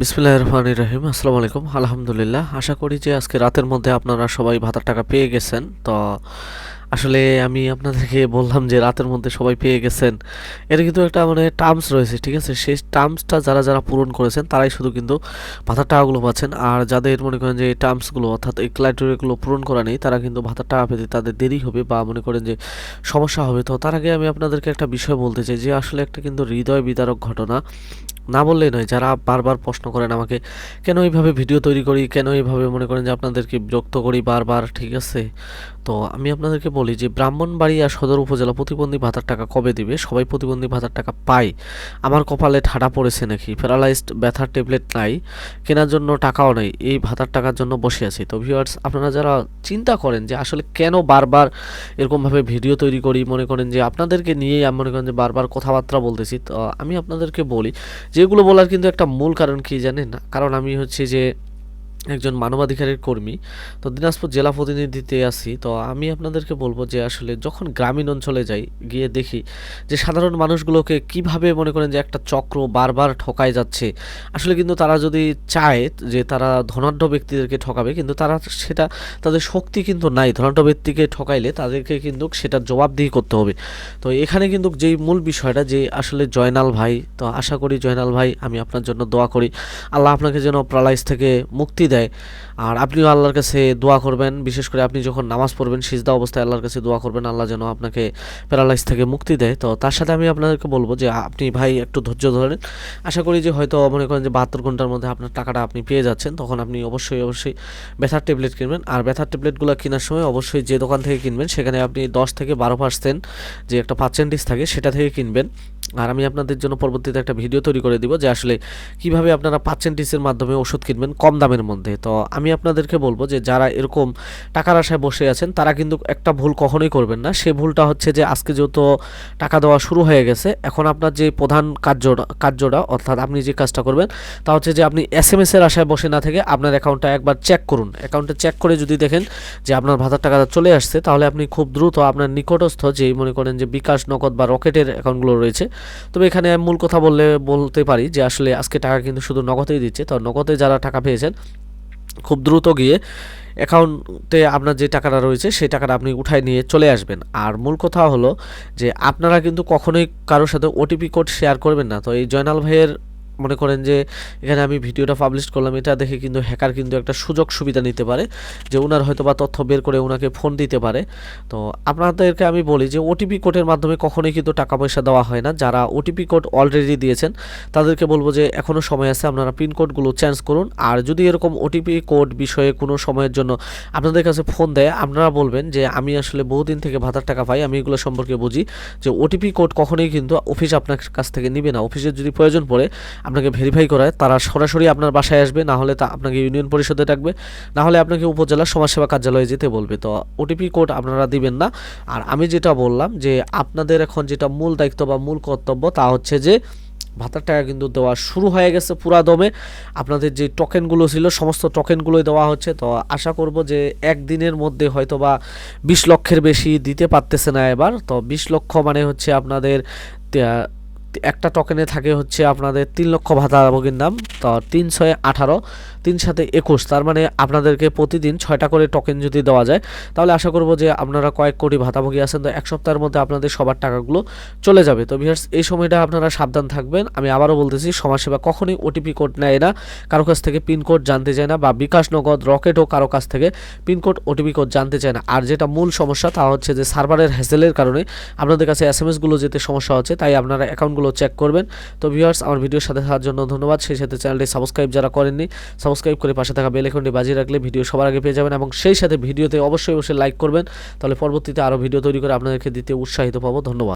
বিসমিল্লাহ রহমান রহিম, আসসালামু আলাইকুম। আলহামদুলিল্লাহ, আশা করি যে আজকে রাতের মধ্যে আপনারা সবাই ভাতার টাকা পেয়ে গেছেন। তো আসলে আমি আপনাদেরকে বললাম যে রাতের মধ্যে সবাই পেয়ে গেছেন। এর কিন্তু একটা মানে টার্মস রয়েছে, ঠিক আছে? সেই টার্মসটা যারা যারা পূরণ করেছেন, তারাই শুধু কিন্তু ভাতার টাকাগুলো পাচ্ছেন। আর যাদের মনে করেন যে এই টার্মসগুলো অর্থাৎ এই ক্রাইটেরিয়াগুলো পূরণ করা নেই, তারা কিন্তু ভাতার টাকা পেতে তাদের দেরি হবে বা মনে করেন যে সমস্যা হবে। তো তার আগে আমি আপনাদেরকে একটা বিষয় বলতে চাই যে আসলে একটা কিন্তু হৃদয় বিদারক ঘটনা না বললেই নয়, যারা বারবার প্রশ্ন করেন আমাকে, কেন এইভাবে ভিডিও তৈরি করি? কেন এইভাবে মনে করেন যে আপনাদেরকে বিরক্ত করি বারবার? ঠিক আছে? তো আমি আপনাদেরকে বলি যে ব্রাহ্মণবাড়িয়া সদর উপজেলা প্রতিবন্ধী ভাতার টাকা কবে দিবে? সবাই প্রতিবন্ধী ভাতার টাকা পায়। আমার কপালে ঠাডা পড়েছে নাকি? প্যারালাইজড ব্যথার ট্যাবলেট নাই, কেনার জন্য টাকাও নেই, এই ভাতার টাকার জন্য বসে আছি। তো ভিউয়ার্স, আপনারা যারা চিন্তা করেন যে আসলে কেন বারবার এরকমভাবে ভিডিও তৈরি করি, মনে করেন যে আপনাদেরকে নিয়েই মনে করেন যে বারবার কথাবার্তা বলতেছি, তো আমি আপনাদেরকে বলি যেগুলো বলার কিন্তু একটা মূল কারণ কি জানেন? কারণ আমি হচ্ছে যে একজন মানবাধিকারের কর্মী। তো দিনাজপুর জেলা প্রতিনিধিতে আছি। তো আমি আপনাদেরকে বলব যে আসলে যখন গ্রামীণ অঞ্চলে যাই, গিয়ে দেখি যে সাধারণ মানুষগুলোকে কীভাবে মনে করেন যে একটা চক্র বারবার ঠকায় যাচ্ছে, আসলে কিন্তু তারা যদি চায় যে তারা ধনাঢ্য ব্যক্তিদেরকে ঠকাবে, কিন্তু তারা সেটা, তাদের শক্তি কিন্তু নাই। ধনাঢ্য ব্যক্তিকে ঠকাইলে তাদেরকে কিন্তু সেটা জবাবদিহি করতে হবে। তো এখানে কিন্তু যেই মূল বিষয়টা যে আসলে জয়নাল ভাই, তো আশা করি জয়নাল ভাই, আমি আপনার জন্য দোয়া করি। আল্লাহ আপনাকে যেন প্রালাইজ থেকে মুক্তি দেয়। আর আপনিও আল্লাহর কাছে দোয়া করবেন, বিশেষ করে আপনি যখন নামাজ পড়বেন, সিজদা অবস্থায় আল্লাহর কাছে দোয়া করবেন, আল্লাহ যেন আপনাকে প্যারালাইজ থেকে মুক্তি দেয়। তো তার সাথে আমি আপনাদেরকে বলব যে, আপনি ভাই একটু ধৈর্য ধরেন। আশা করি যে হয়তো মনে করেন যে বাহাত্তর ঘণ্টার মধ্যে আপনার টাকাটা আপনি পেয়ে যাচ্ছেন। তখন আপনি অবশ্যই অবশ্যই ব্যথার ট্যাবলেট কিনবেন। আর ব্যথার ট্যাবলেটগুলো কেনার সময় অবশ্যই যে দোকান থেকে কিনবেন, সেখানে আপনি দশ থেকে বারো পার্সেন্ট যে একটা পার্সেন্টেজ থাকে, সেটা থেকে কিনবেন। আর আমি আপনাদের জন্য পরবর্তীতে একটা ভিডিও তৈরি করে দিব যে আসলে কীভাবে আপনারা পার্সেন্টেজের মাধ্যমে ওষুধ কিনবেন কম দামের মধ্যে। তো আমি আপনাদেরকে বলব যে যারা এরকম টাকার আশায় বসে আছেন, তারা কিন্তু একটা ভুল কখনোই করবেন না। সে ভুলটা হচ্ছে যে আজকে যেহেতু টাকা দেওয়া শুরু হয়ে গেছে, এখন আপনার যে প্রধান কার্যটা কার্যটা, অর্থাৎ আপনি যে কাজটা করবেন, তা হচ্ছে যে আপনি এস এম এস এর আশায় বসে না থেকে আপনার অ্যাকাউন্টটা একবার চেক করুন। অ্যাকাউন্টে চেক করে যদি দেখেন যে আপনার ভাতার টাকাটা চলে আসছে, তাহলে আপনি খুব দ্রুত আপনার নিকটস্থ যেই মনে করেন যে বিকাশ নগদ বা রকেটের অ্যাকাউন্টগুলো রয়েছে, তবে এখানে মূল কথা বললে, বলতে পারি যে আসলে আজকে টাকা কিন্তু শুধু নগদেই দিচ্ছে। তো নগদে যারা টাকা পেয়েছেন খুব দ্রুত গিয়ে অ্যাকাউন্টে আপনার যে টাকাটা রয়েছে, সেই টাকাটা আপনি উঠায় নিয়ে চলে আসবেন। আর মূল কথা হলো যে আপনারা কিন্তু কখনোই কারোর সাথে ওটিপি কোড শেয়ার করবেন না। তো এই জয়নাল ভাইয়ের মনে করেন যে এখানে আমি ভিডিওটা পাবলিশ করলাম, এটা দেখে কিন্তু হ্যাকার কিন্তু একটা সুযোগ সুবিধা নিতে পারে যে ওনার হয়তো বা তথ্য বের করে ওনাকে ফোন দিতে পারে। তো আপনাদেরকে আমি বলি যে ওটিপি কোডের মাধ্যমে কখনোই কিন্তু টাকা পয়সা দেওয়া হয় না। যারা ওটিপি কোড অলরেডি দিয়েছেন, তাদেরকে বলব যে এখনও সময় আছে, আপনারা পিন কোডগুলো চেঞ্জ করুন। আর যদি এরকম ওটিপি কোড বিষয়ে কোনো সময়ের জন্য আপনাদের কাছে ফোন দেয়, আপনারা বলবেন যে আমি আসলে বহুদিন থেকে ভাতার টাকা পাই, আমি এগুলো সম্পর্কে বুঝি যে ওটিপি কোড কখনোই কিন্তু অফিস আপনার কাছ থেকে নিবে না। অফিসের যদি প্রয়োজন পড়ে আপনাকে ভেরিফাই করায়, তারা সরাসরি আপনার বাসায় আসবে, না হলে তা আপনাকে ইউনিয়ন পরিষদে ডাকবে, না হলে আপনাকে উপজেলা সমাজসেবা কার্যালয়ে যেতে বলবে। তো ওটিপি কোড আপনারা দিবেন না। আর আমি যেটা বললাম যে আপনাদের এখন যেটা মূল দায়িত্ব বা মূল কর্তব্য তা হচ্ছে যে ভাতার টাকা কিন্তু দেওয়া শুরু হয়ে গেছে পুরা দমে। আপনাদের যে টোকেনগুলো ছিল, সমস্ত টোকেনগুলোই দেওয়া হচ্ছে। তো আশা করব যে একদিনের মধ্যে হয়তো বা বিশ লক্ষের বেশি দিতে পারতেছে না এবার। তো বিশ লক্ষ মানে হচ্ছে আপনাদের একটা টোকেনে থাকে হচ্ছে আপনাদের তিন লক্ষ ভাতাভোগীর নাম, তো তিন ছয় আঠারো, তিন সাথে একুশ, তার মানে আপনাদেরকে প্রতিদিন ছয়টা করে টোকেন যদি দেওয়া যায়, তাহলে আশা করব যে আপনারা কয়েক কোটি ভাতাভোগী আছেন, তো এক সপ্তাহের মধ্যে আপনাদের সবার টাকাগুলো চলে যাবে। তো ভিউয়ার্স এই সময়টা আপনারা সাবধান থাকবেন। আমি আবারও বলতেছি, সমাজসেবা কখনোই ওটিপি কোড নেয় না, কারও কাছ থেকে পিনকোড জানতে চায় না বা বিকাশ নগদ রকেটও কারও কাছ থেকে পিনকোড ওটিপি কোড জানতে চায় না। আর যেটা মূল সমস্যা তা হচ্ছে যে সার্ভারের হ্যাসেলের কারণে আপনাদের কাছে এস এম এসগুলো যেতে সমস্যা হচ্ছে, তাই আপনারা অ্যাকাউন্টগুলো চেক করবেন। তো ভিউয়ার্স আমার ভিডিওর সাথে থাকার জন্য ধন্যবাদ। সেই সাথে চ্যানেলটি সাবস্ক্রাইব যারা করেননি সাবস্ক্রাইব করে পাশে থাকা বেল আইকনটি বাজিয়ে রাখলে ভিডিও সবার আগে পেয়ে যাবেন এবং সেই সাথে ভিডিওতে অবশ্যই অবশ্যই লাইক করবেন। তাহলে পরবর্তীতে আরও ভিডিও তৈরি করে আপনাদেরকে দিতে উৎসাহিত পাবো। ধন্যবাদ।